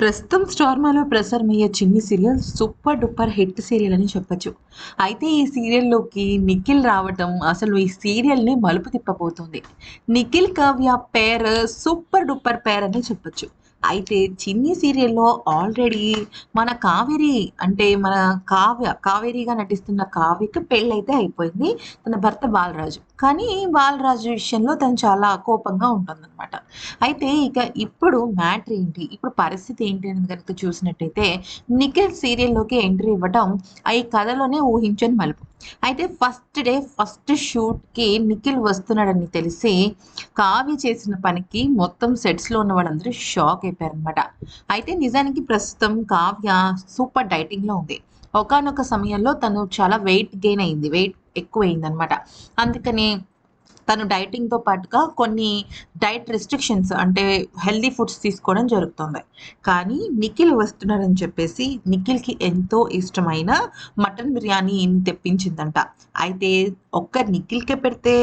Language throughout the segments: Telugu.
ప్రస్తుతం స్టార్మాలో ప్రసారమయ్యే Chinni serial super duper hit serial అని చెప్పొచ్చు. అయితే ఈ సీరియల్లోకి నిఖిల్ రావటం అసలు ఈ సీరియల్ని మలుపు తిప్పబోతుంది. Nikhil Kavya pair super duper pair అని చెప్పొచ్చు. అయితే చిన్ని సీరియల్లో ఆల్రెడీ మన కావేరి అంటే మన కావ్య కావేరిగా నటిస్తున్న కావ్యకి పెళ్ళైతే అయిపోయింది తన భర్త బాలరాజు. కానీ బాలరాజు విషయంలో తను చాలా కోపంగా ఉంటుందన్నమాట. అయితే ఇక ఇప్పుడు మ్యాటర్ ఏంటి? ఇప్పుడు పరిస్థితి ఏంటి అని కనుక చూసినట్టయితే నిఖిల్ సీరియల్లోకి ఎంట్రీ ఇవ్వడం ఈ కథలోనే ఊహించని మలుపు. అయితే ఫస్ట్ డే ఫస్ట్ షూట్కి నిఖిల్ వస్తున్నాడని తెలిసి కావ్య చేసిన పనికి మొత్తం సెట్స్లో ఉన్న వాళ్ళందరూ షాక్. అయిపోయారనమాట అయితే నిజానికి ప్రస్తుతం కావ్య సూపర్ డైటింగ్లో ఉంది. ఒకనొక సమయంలో తను చాలా వెయిట్ గెయిన్ అయింది. వెయిట్ ఎక్కువ అయిందనమాట అందుకని తను డైటింగ్తో పాటుగా కొన్ని డైట్ రెస్ట్రిక్షన్స్ అంటే హెల్దీ ఫుడ్స్ తీసుకోవడం జరుగుతుంది. కానీ నిఖిల్ వస్తున్నారని చెప్పేసి నిఖిల్కి ఎంతో ఇష్టమైన మటన్ బిర్యానీ తెప్పించిందంట. అయితే ఒక్క నిఖిల్కే పెడితే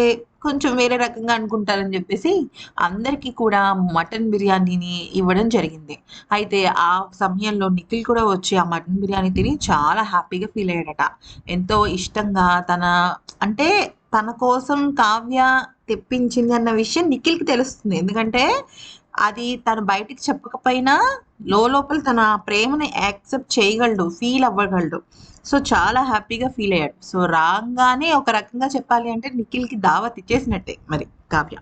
కొంచెం వేరే రకంగా అనుకుంటారని చెప్పేసి అందరికీ కూడా మటన్ బిర్యానీని ఇవ్వడం జరిగింది. అయితే ఆ సమయంలో నిఖిల్ కూడా వచ్చి ఆ మటన్ బిర్యానీ తిని చాలా హ్యాపీగా ఫీల్ అయ్యాడట. ఎంతో ఇష్టంగా తన అంటే తన కోసం కావ్య తెప్పించింది అన్న విషయం నిఖిల్కి తెలుస్తుంది. ఎందుకంటే అది తను బయటికి చెప్పకపోయినా లోపల తన ప్రేమని యాక్సెప్ట్ చేయగలడు ఫీల్ అవ్వగలడు. సో చాలా హ్యాపీగా ఫీల్ అయ్యాడు. సో రాగానే ఒక రకంగా చెప్పాలి అంటే నిఖిల్కి దావత్ ఇచ్చేసినట్టే మరి కావ్య.